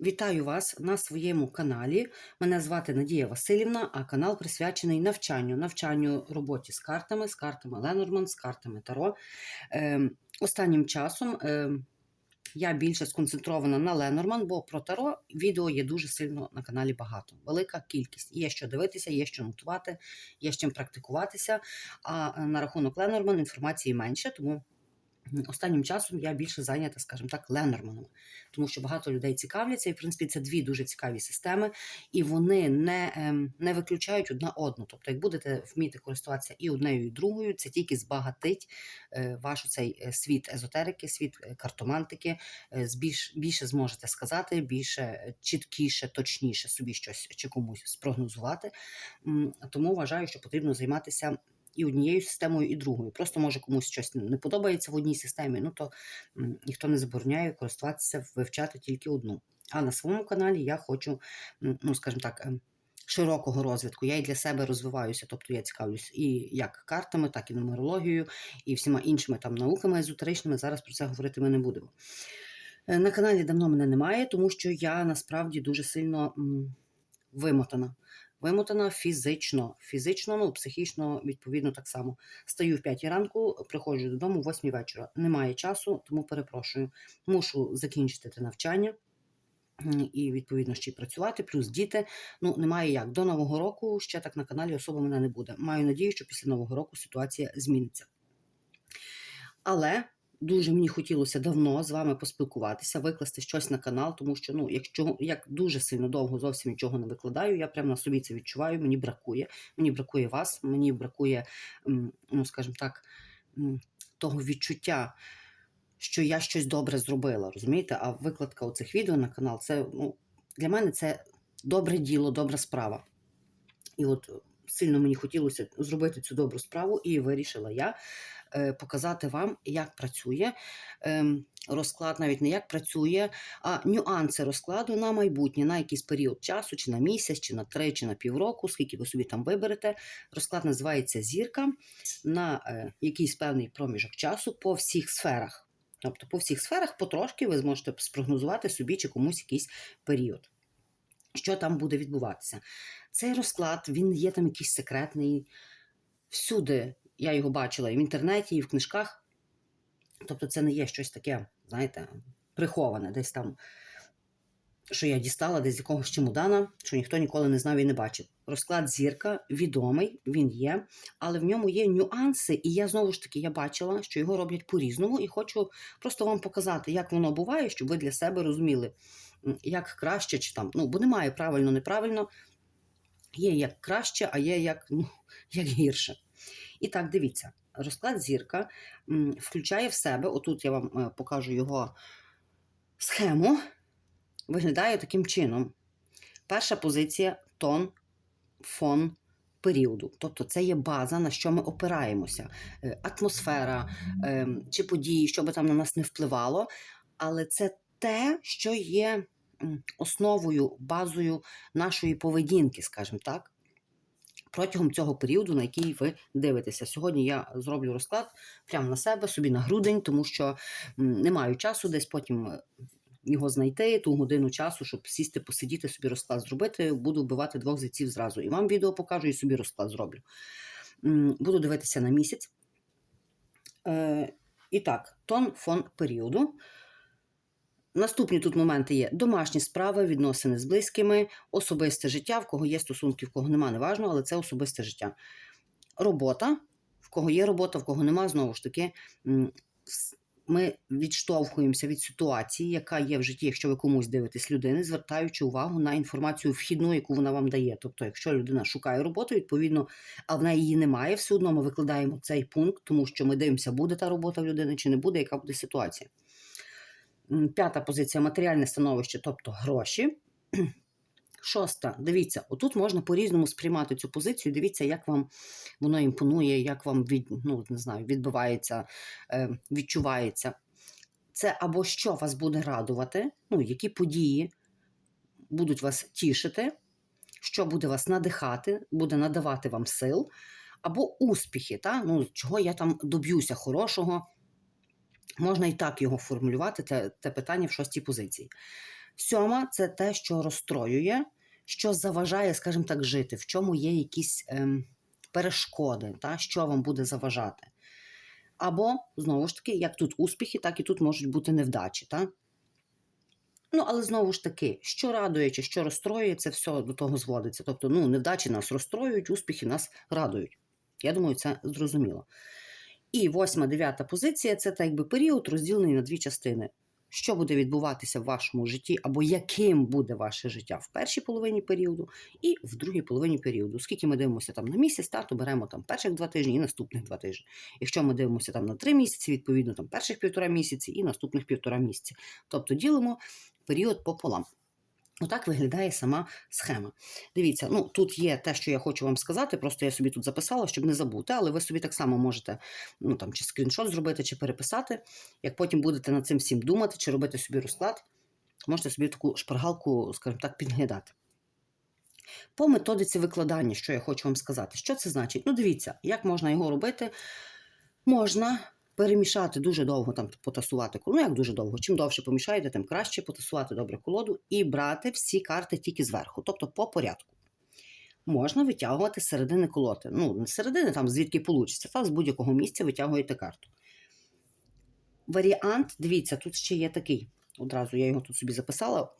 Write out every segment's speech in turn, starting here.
Вітаю вас на своєму каналі. Мене звати Надія Васильівна, а канал присвячений навчанню, навчанню роботі з картами, з картами Ленорман, з картами Таро. Ем, останнім часом ем, я більше сконцентрована на Ленорман, бо про Таро відео є дуже сильно на каналі багато. Велика кількість. Є що дивитися, є що нотувати, є з чим практикуватися. А е, на рахунок Ленорман інформації менше, тому. Останнім часом я більше зайнята, скажімо так, Ленорманом, тому що багато людей цікавляться, і в принципі це дві дуже цікаві системи, і вони не, ем, не виключають одна одну. Тобто, як будете вміти користуватися і однею, і другою, це тільки збагатить е, ваш цей е, світ езотерики, світ е, картомантики. збільш, більше зможете сказати, більше чіткіше, точніше собі щось чи комусь спрогнозувати. Тому вважаю, що потрібно займатися і однією системою, і другою. Просто може комусь щось не подобається в одній системі, ну то ніхто не забороняє користуватися, вивчати тільки одну. А на своєму каналі я хочу, ну скажімо так, ем, широкого розвитку. Я і для себе розвиваюся, тобто я цікавлюсь і як картами, так і нумерологією, і всіма іншими там науками езотеричними. Зараз про це говорити ми не будемо. Е, На каналі давно мене немає, тому що я насправді дуже сильно вимотана. Вимотана фізично, фізично, ну психічно, відповідно, так само. Стаю в 5 ранку, приходжу додому в 8 вечора. Немає часу, тому перепрошую. Мушу закінчити те навчання і, відповідно, ще й працювати, плюс діти. Ну, немає як. До Нового року ще так на каналі особо мене не буде. Маю надію, що після Нового року ситуація зміниться. Але дуже мені хотілося давно з вами поспілкуватися, викласти щось на канал, тому що ну, якщо як дуже сильно довго зовсім нічого не викладаю, я прямо на собі це відчуваю. Мені бракує. Мені бракує вас, мені бракує, ну скажімо так, того відчуття. Що я щось добре зробила, розумієте? А викладка оцих відео на канал це ну, для мене це добре діло, добра справа. І от сильно мені хотілося зробити цю добру справу, і вирішила я показати вам, як працює ем, розклад, навіть не як працює, а нюанси розкладу на майбутнє, на якийсь період часу, чи на місяць, чи на три, чи на півроку, скільки ви собі там виберете. Розклад називається зірка на е, якийсь певний проміжок часу по всіх сферах. Тобто по всіх сферах потрошки ви зможете спрогнозувати собі чи комусь якийсь період. Що там буде відбуватися? Цей розклад він є там якийсь секретний. Всюди я його бачила і в інтернеті, і в книжках. Тобто, це не є щось таке, знаєте, приховане, десь там, що я дістала десь якогось чемодана, що ніхто ніколи не знав і не бачив. Розклад зірка відомий, він є, але в ньому є нюанси, і я знову ж таки я бачила, що його роблять по-різному, і хочу просто вам показати, як воно буває, щоб ви для себе розуміли, як краще чи там. Ну, бо немає правильно, неправильно. Є як краще, а є як, ну, як гірше. І так, дивіться, розклад зірка включає в себе, отут я вам е, покажу його схему, виглядає таким чином. Перша позиція тон, фон періоду. Тобто це є база, на що ми опираємося. Е, Атмосфера е, чи події, що би там на нас не впливало, але це те, що є основою, базою нашої поведінки, скажімо так. Протягом цього періоду, на який ви дивитеся. Сьогодні я зроблю розклад прямо на себе, собі на грудень, тому що не маю часу десь потім е, його знайти, ту годину часу, щоб сісти, посидіти, собі розклад зробити. Буду вбивати двох зайців зразу. І вам відео покажу, і собі розклад зроблю. Буду дивитися на місяць. Е, І так, тон фон періоду. Наступні тут моменти є домашні справи, відносини з близькими, особисте життя, в кого є стосунки, в кого нема, неважно, але це особисте життя. Робота, в кого є робота, в кого нема, знову ж таки, ми відштовхуємося від ситуації, яка є в житті, якщо ви комусь дивитесь людини, звертаючи увагу на інформацію вхідну, яку вона вам дає. Тобто, якщо людина шукає роботу, відповідно, а в неї її немає, все одно ми викладаємо цей пункт, тому що ми дивимося, буде та робота в людини чи не буде, яка буде ситуація. П'ята позиція матеріальне становище, тобто гроші. Шоста, дивіться, отут можна по-різному сприймати цю позицію. Дивіться, як вам воно імпонує, як вам від, ну, не знаю, відбивається, е, відчувається. Це або що вас буде радувати, ну, які події будуть вас тішити, що буде вас надихати, буде надавати вам сил, або успіхи, та? ну, чого я там доб'юся хорошого. Можна і так його формулювати, те, те питання в шостій позиції. Сьома це те, що розстроює, що заважає, скажімо так, жити, в чому є якісь ем, перешкоди, та, що вам буде заважати. Або, знову ж таки, як тут успіхи, так і тут можуть бути невдачі. Та? Ну, але знову ж таки, що радує чи що розстроює, це все до того зводиться. Тобто, ну, невдачі нас розстроюють, успіхи нас радують. Я думаю, це зрозуміло. І восьма, дев'ята позиція це так якби період, розділений на дві частини. Що буде відбуватися в вашому житті, або яким буде ваше життя в першій половині періоду і в другій половині періоду. Скільки ми дивимося там на місяць, та, то беремо там перших два тижні і наступних два тижні. Якщо ми дивимося там на три місяці, відповідно там перших півтора місяці і наступних півтора місяці. Тобто ділимо період пополам. Отак виглядає сама схема. Дивіться, ну тут є те, що я хочу вам сказати. Просто я собі тут записала, щоб не забути, але ви собі так само можете ну там чи скріншот зробити, чи переписати. Як потім будете над цим всім думати, чи робити собі розклад, можете собі таку шпаргалку, скажімо так, підглядати. По методиці викладання, що я хочу вам сказати, що це значить? Ну, дивіться, як можна його робити. Можна перемішати дуже довго, там потасувати колоду. Ну, як дуже довго. Чим довше помішаєте, тим краще потасувати добре колоду і брати всі карти тільки зверху, тобто по порядку. Можна витягувати з середини колоти. Ну, не з середини, там звідки вийде, та з будь-якого місця витягуєте карту. Варіант, дивіться, тут ще є такий. Одразу я його тут собі записала.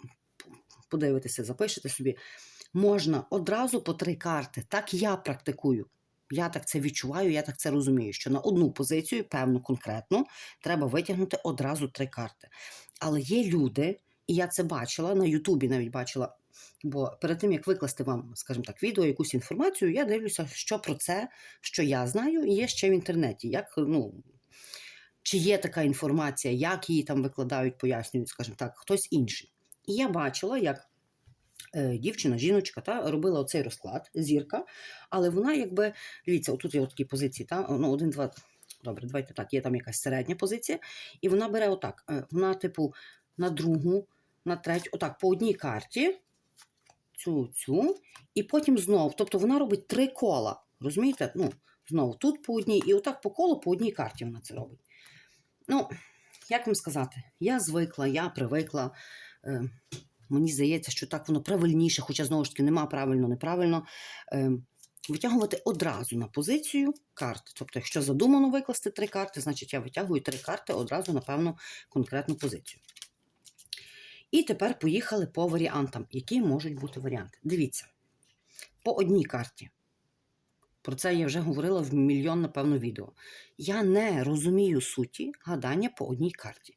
Подивитися, запишете собі. Можна одразу по три карти. Так я практикую. Я так це відчуваю, я так це розумію, що на одну позицію, певну конкретну, треба витягнути одразу три карти. Але є люди, і я це бачила на Ютубі, навіть бачила. Бо перед тим як викласти вам, скажімо так, відео, якусь інформацію, я дивлюся, що про це, що я знаю, є ще в інтернеті. Як, ну, Чи є така інформація, як її там викладають, пояснюють, скажімо так, хтось інший. І я бачила, як дівчина, жіночка, та, робила оцей розклад, зірка, але вона якби, дивіться, отут є такі позиції, та, ну, один, два, добре, давайте так, є там якась середня позиція, і вона бере отак, е, вона, типу, на другу, на третю, отак, по одній карті, цю, цю, і потім знов, тобто вона робить три кола, розумієте? Ну, знову тут по одній, і отак по колу, по одній карті вона це робить. Ну, як вам сказати, я звикла, я привикла. Е, мені здається, що так воно правильніше, хоча знову ж таки нема правильно, неправильно. Е, витягувати одразу на позицію карти. Тобто, якщо задумано викласти три карти, значить я витягую три карти одразу на певну конкретну позицію. І тепер поїхали по варіантам, які можуть бути варіанти. Дивіться, по одній карті. Про це я вже говорила в мільйон, напевно, відео. Я не розумію суті гадання по одній карті.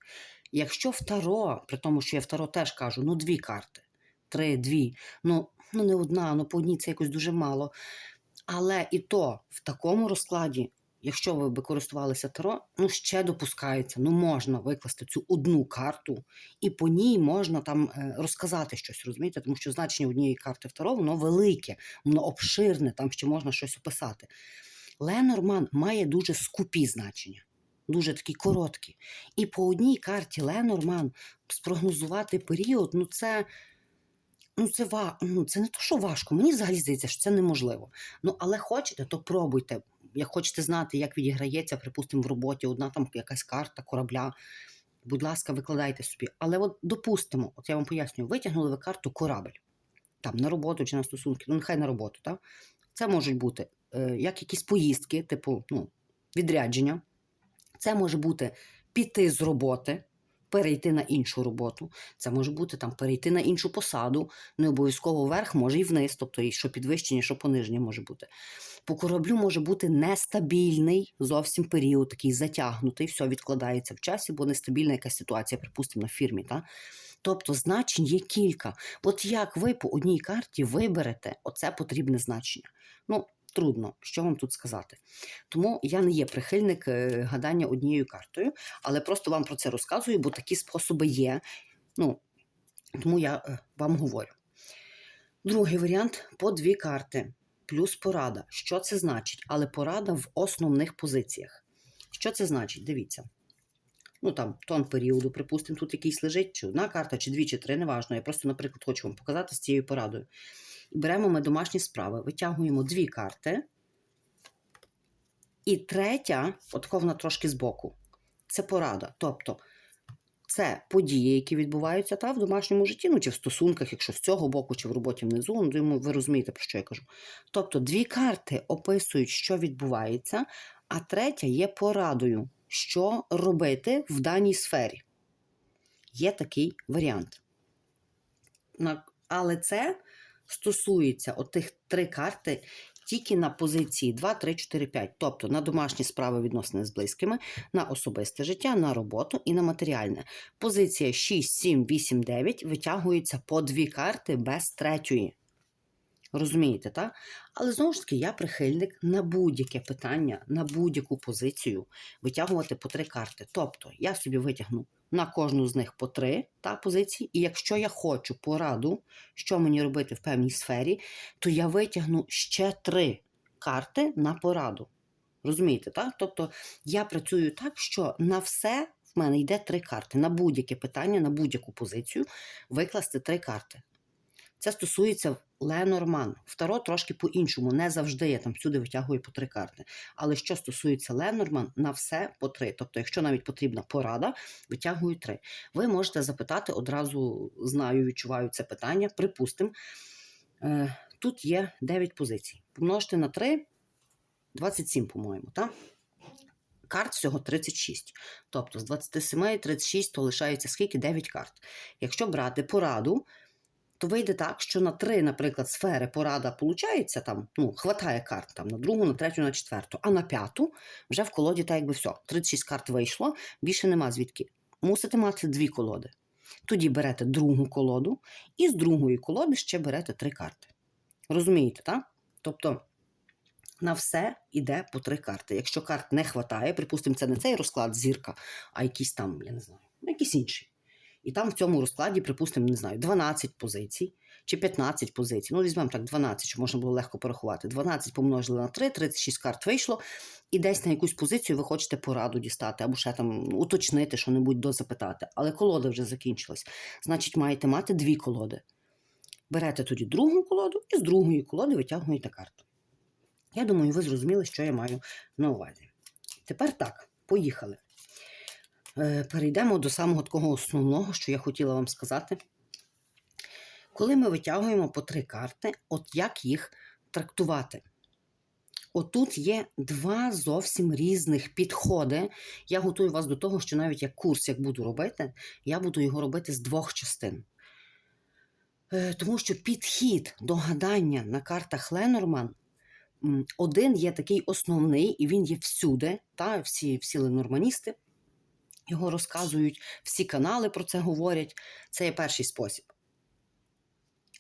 Якщо в Таро, при тому, що я в Таро теж кажу, ну дві карти, три, дві, ну, ну не одна, ну по одній це якось дуже мало. Але і то в такому розкладі, якщо ви би користувалися Таро, ну ще допускається, ну можна викласти цю одну карту, і по ній можна там е, розказати щось, розумієте? Тому що значення однієї карти в Таро, воно велике, воно обширне, там ще можна щось описати. Ленорман має дуже скупі значення дуже такі короткі. І по одній карті Ленорман спрогнозувати період, ну це. Ну, це ва... ну, це не то, що важко. Мені взагалі здається, що це неможливо. Ну, але хочете, то пробуйте. Як хочете знати, як відіграється, припустимо, в роботі одна там якась карта корабля. Будь ласка, викладайте собі. Але от допустимо, от я вам пояснюю, витягнули ви карту корабель там на роботу чи на стосунки, ну нехай на роботу. так? Це можуть бути е, як якісь поїздки, типу ну, відрядження. Це може бути піти з роботи, перейти на іншу роботу. Це може бути там перейти на іншу посаду, не обов'язково вверх, може і вниз, тобто і що підвищення, що пониження може бути. По кораблю може бути нестабільний зовсім період, такий затягнутий, все відкладається в часі, бо нестабільна якась ситуація, припустимо, на фірмі. Та? Тобто значень є кілька. От як ви по одній карті виберете оце потрібне значення? Ну, трудно, що вам тут сказати. Тому я не є прихильник е, гадання однією картою, але просто вам про це розказую, бо такі способи є. Ну, Тому я е, вам говорю. Другий варіант по дві карти, плюс порада. Що це значить? Але порада в основних позиціях. Що це значить? Дивіться. Ну, там, тон періоду, припустимо, тут якийсь лежить, чи одна карта, чи дві, чи три, неважно. Я просто, наприклад, хочу вам показати з цією порадою. Беремо ми домашні справи, витягуємо дві карти. І третя, от вона трошки збоку, це порада. Тобто, це події, які відбуваються та в домашньому житті, ну чи в стосунках, якщо з цього боку, чи в роботі внизу, ну ви розумієте, про що я кажу. Тобто дві карти описують, що відбувається, а третя є порадою, що робити в даній сфері. Є такий варіант. Але це стосується отих три карти тільки на позиції 2, 3, 4, 5. Тобто на домашні справи відносини з близькими, на особисте життя, на роботу і на матеріальне. Позиція 6, 7, 8, 9 витягується по дві карти без третьої. Розумієте, так? Але знову ж таки, я прихильник на будь-яке питання, на будь-яку позицію витягувати по три карти. Тобто я собі витягну на кожну з них по три та, позиції, і якщо я хочу пораду, що мені робити в певній сфері, то я витягну ще три карти на пораду. Розумієте, так? Тобто я працюю так, що на все в мене йде три карти. На будь-яке питання, на будь-яку позицію викласти три карти. Це стосується Ленорман. Второ трошки по-іншому. Не завжди я там всюди витягую по три карти. Але що стосується Ленорман, на все по три. Тобто, якщо навіть потрібна порада, витягую три. Ви можете запитати одразу, знаю, відчуваю це питання. Припустимо, е, тут є 9 позицій. Помножте на 3, 27, по-моєму, так? Карт всього 36. Тобто з 27 36, то лишається скільки? 9 карт. Якщо брати пораду, то вийде так, що на три, наприклад, сфери порада получається там, ну, хватає карт там на другу, на третю, на четверту, а на п'яту вже в колоді так якби все. 36 карт вийшло, більше нема звідки. Мусите мати дві колоди. Тоді берете другу колоду, і з другої колоди ще берете три карти. Розумієте, так? Тобто на все йде по три карти. Якщо карт не вистачає, припустимо, це не цей розклад зірка, а якийсь там, я не знаю, якийсь інший. І там в цьому розкладі, припустимо, не знаю, 12 позицій чи 15 позицій. Ну, візьмемо так, 12, щоб можна було легко порахувати. 12 помножили на 3, 36 карт вийшло, і десь на якусь позицію ви хочете пораду дістати, або ще там уточнити, що-небудь дозапитати. Але колода вже закінчилась. Значить, маєте мати дві колоди. Берете тоді другу колоду і з другої колоди витягуєте карту. Я думаю, ви зрозуміли, що я маю на увазі. Тепер так, поїхали. Е, Перейдемо до самого такого основного, що я хотіла вам сказати. Коли ми витягуємо по три карти, от як їх трактувати? Отут є два зовсім різних підходи. Я готую вас до того, що навіть як курс, як буду робити, я буду його робити з двох частин. Е, Тому що підхід до гадання на картах Ленорман один є такий основний, і він є всюди. Та, всі, всі ленорманісти його розказують, всі канали про це говорять. Це є перший спосіб.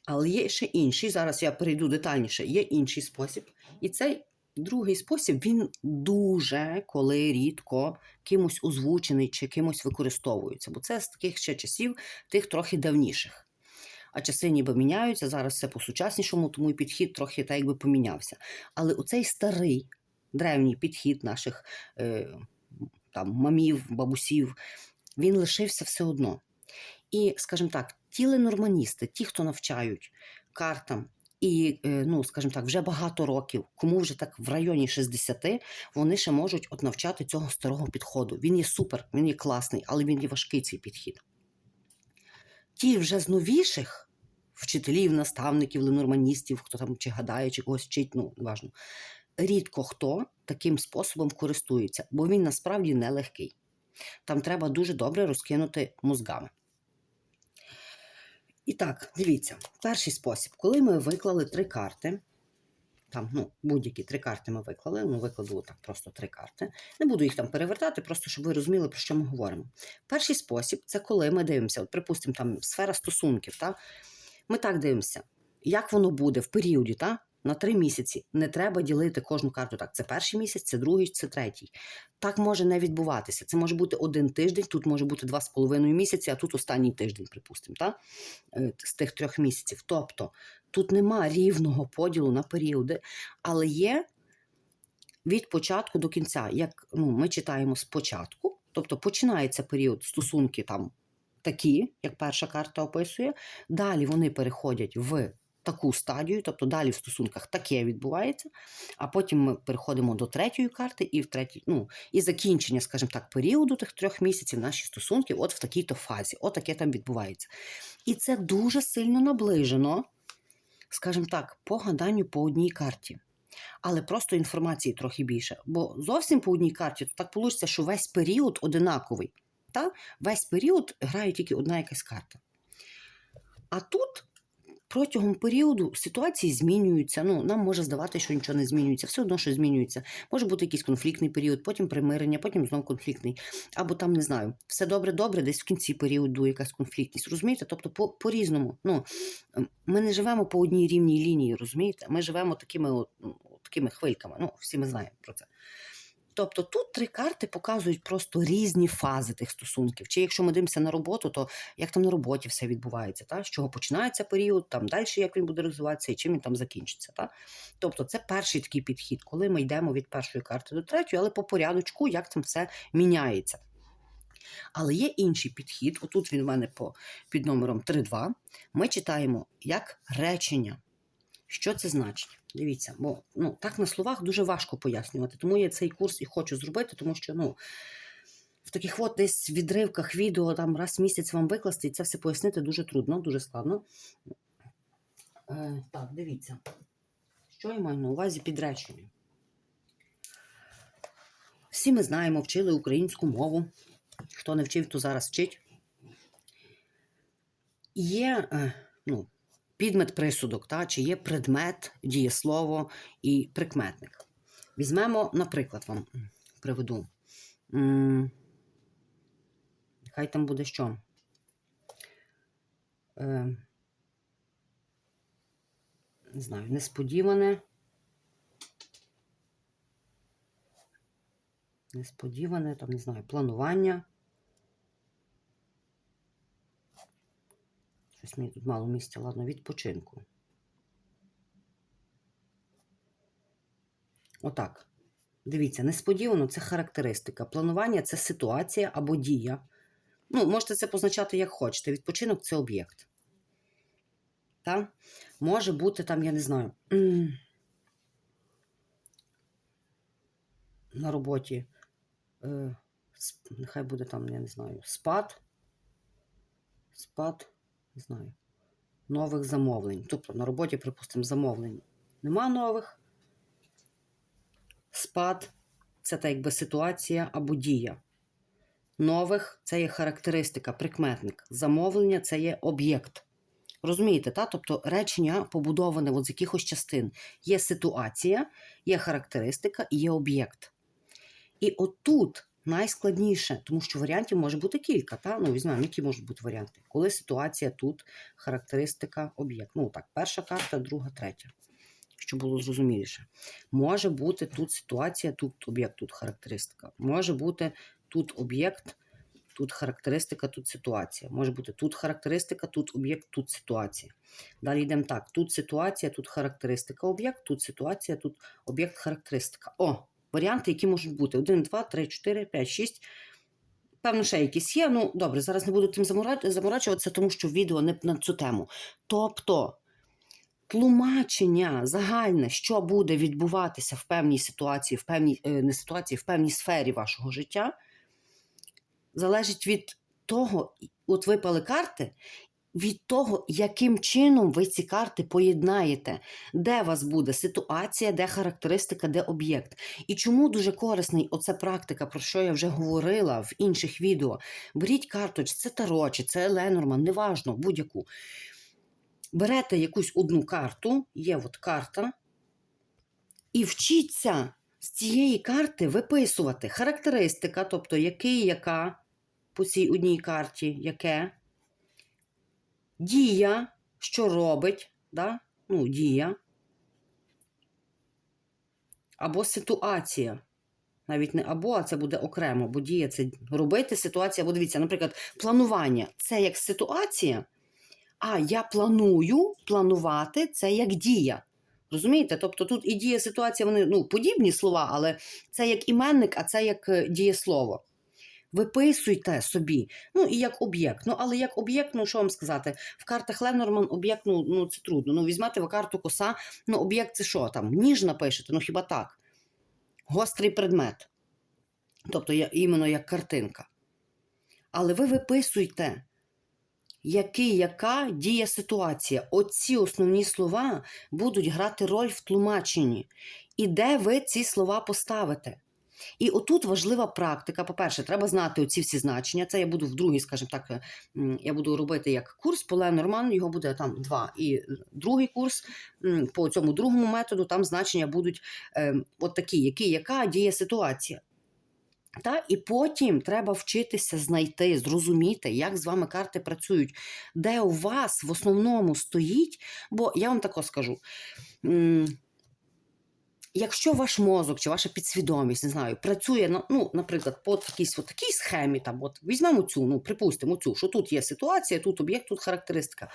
Але є ще інший. Зараз я перейду детальніше. Є інший спосіб. І цей другий спосіб він дуже коли рідко кимось озвучений чи кимось використовується. Бо це з таких ще часів, тих трохи давніших. А часи ніби міняються, зараз все по-сучаснішому, тому і підхід трохи так якби помінявся. Але оцей старий древній підхід наших е, там, мамів, бабусів, він лишився все одно. І, скажімо так, ті ленорманісти, ті, хто навчають картам, і, е, ну, скажімо так, вже багато років, кому вже так в районі 60, вони ще можуть от навчати цього старого підходу. Він є супер, він є класний, але він є важкий цей підхід. Ті вже з новіших вчителів, наставників, ленорманістів, хто там чи гадає, чи когось вчить, ну, неважно, рідко хто таким способом користується, бо він насправді нелегкий. Там треба дуже добре розкинути мозгами. І так, дивіться, перший спосіб, коли ми виклали три карти, там, ну, будь-які три карти ми виклали, ну, викладу так просто три карти. Не буду їх там перевертати, просто щоб ви розуміли, про що ми говоримо. Перший спосіб це коли ми дивимося, от, припустимо, там сфера стосунків. Та? Ми так дивимося, як воно буде в періоді, та? На три місяці. Не треба ділити кожну карту так. Це перший місяць, це другий, це третій. Так може не відбуватися. Це може бути один тиждень, тут може бути два з половиною місяці, а тут останній тиждень, припустимо, та? Е, з тих трьох місяців. Тобто тут нема рівного поділу на періоди, але є від початку до кінця. Як ну, ми читаємо спочатку, тобто починається період стосунки там такі, як перша карта описує. Далі вони переходять в таку стадію, тобто далі в стосунках таке відбувається, а потім ми переходимо до третьої карти і в третій, ну, і закінчення, скажімо так, періоду тих трьох місяців наші стосунки, от в такій-то фазі, от таке там відбувається. І це дуже сильно наближено, скажімо так, по гаданню по одній карті. Але просто інформації трохи більше. Бо зовсім по одній карті то так вийде, що весь період одинаковий. Та? Весь період грає тільки одна якась карта. А тут протягом періоду ситуації змінюються. Ну, нам може здавати, що нічого не змінюється, все одно щось змінюється. Може бути якийсь конфліктний період, потім примирення, потім знову конфліктний. Або там не знаю, все добре-добре, десь в кінці періоду якась конфліктність. Розумієте? Тобто по- по-різному. Ну, ми не живемо по одній рівній лінії, розумієте? Ми живемо такими, ну, такими хвильками. Ну, всі ми знаємо про це. Тобто тут три карти показують просто різні фази тих стосунків. Чи якщо ми дивимося на роботу, то як там на роботі все відбувається, та? з чого починається період, там далі як він буде розвиватися і чим він там закінчиться. Та? Тобто це перший такий підхід, коли ми йдемо від першої карти до третьої, але по порядочку, як там все міняється. Але є інший підхід, отут він в мене по, під номером 3.2. Ми читаємо як речення. Що це значить? Дивіться, бо ну, так на словах дуже важко пояснювати. Тому я цей курс і хочу зробити, тому що ну, в таких от десь відривках відео там раз в місяць вам викласти, і це все пояснити дуже трудно, дуже складно. Е, так, дивіться. Що я маю на увазі під реченням? Всі ми знаємо, вчили українську мову. Хто не вчив, то зараз вчить. Є е, ну, підмет присудок, та, чи є предмет, дієслово і прикметник. Візьмемо, наприклад, вам приведу. Хай там буде що. Е, не знаю, несподіване. Несподіване, там, не знаю, планування. Щось мені тут мало місця, ладно, відпочинку. Отак. Дивіться, несподівано це характеристика. Планування це ситуація або дія. Ну, можете це позначати як хочете. Відпочинок це об'єкт. Та? Може бути там, я не знаю, на роботі. Е, нехай буде там, я не знаю, спад. Спад, не знаю, нових замовлень. Тобто на роботі, припустимо, замовлень нема нових. Спад це так якби ситуація або дія. Нових це є характеристика, прикметник. Замовлення це є об'єкт. Розумієте, та? тобто речення побудоване от з якихось частин. Є ситуація, є характеристика і є об'єкт. І отут найскладніше, тому що варіантів може бути кілька. Та? Ну, візьмемо, які можуть бути варіанти. Коли ситуація тут, характеристика, об'єкт. Ну так, перша карта, друга, третя. Щоб було зрозуміліше. Може бути тут ситуація, тут об'єкт, тут характеристика. Може бути тут об'єкт, тут характеристика, тут ситуація. Може бути тут характеристика, тут об'єкт, тут ситуація. Далі йдемо так: тут ситуація, тут характеристика, об'єкт, тут ситуація, тут об'єкт, характеристика. О, варіанти, які можуть бути: 1, 2, 3, 4, 5, 6. Певно, ще якісь є. Ну, добре, зараз не буду тим заморачуватися, тому що відео не на цю тему. Тобто, тлумачення загальне, що буде відбуватися в певній ситуації, в певній е, не ситуації, в певній сфері вашого життя, залежить від того, от випали карти, від того, яким чином ви ці карти поєднаєте, де у вас буде ситуація, де характеристика, де об'єкт. І чому дуже корисний оця практика, про що я вже говорила в інших відео. Беріть карту, чи це Таро, чи це Ленорман, неважно, будь-яку. Берете якусь одну карту, є от карта, і вчіться з цієї карти виписувати характеристика, тобто який, яка по цій одній карті, яке, дія, що робить, да? ну, дія, або ситуація. Навіть не або, а це буде окремо, бо дія це робити ситуація. Бо дивіться, наприклад, планування це як ситуація, а я планую планувати це як дія. Розумієте? Тобто тут і дія, ситуація, вони ну, подібні слова, але це як іменник, а це як е, дієслово. Виписуйте собі, ну і як об'єкт. Ну, але як об'єкт, ну що вам сказати, в картах Ленорман об'єкт, ну, ну це трудно. Ну, візьмете ви карту коса, ну об'єкт це що там? Ніж напишете, ну хіба так? Гострий предмет. Тобто я, іменно як картинка. Але ви виписуйте, який, яка діє ситуація. Оці основні слова будуть грати роль в тлумаченні. І де ви ці слова поставите. І отут важлива практика. По-перше, треба знати оці всі значення. Це я буду в другий, скажімо так, е, я буду робити як курс по Ленорман, його буде там два. І другий курс по цьому другому методу, там значення будуть е, от такі, які, яка діє ситуація. Та, і потім треба вчитися знайти, зрозуміти, як з вами карти працюють, де у вас в основному стоїть. Бо я вам тако скажу. Якщо ваш мозок чи ваша підсвідомість, не знаю, працює на, ну, наприклад, по якійсь от такій схемі, там, от візьмемо цю, ну, припустимо цю, що тут є ситуація, тут об'єкт, тут характеристика,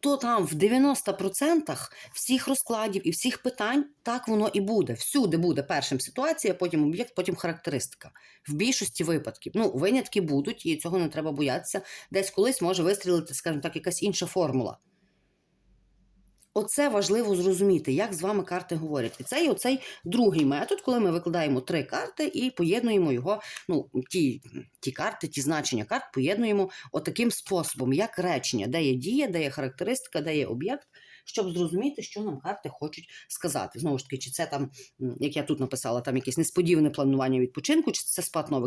то там в 90% всіх розкладів і всіх питань так воно і буде. Всюди буде першим ситуація, потім об'єкт, потім характеристика. В більшості випадків. Ну, винятки будуть, і цього не треба боятися. Десь колись може вистрілити, скажімо так, якась інша формула. Оце важливо зрозуміти, як з вами карти говорять. І це є оцей другий метод, коли ми викладаємо три карти і поєднуємо його, ну, ті, ті карти, ті значення карт поєднуємо отаким способом, як речення, де є дія, де є характеристика, де є об'єкт, щоб зрозуміти, що нам карти хочуть сказати. Знову ж таки, чи це там, як я тут написала, там якесь несподіване планування відпочинку, чи це спад нових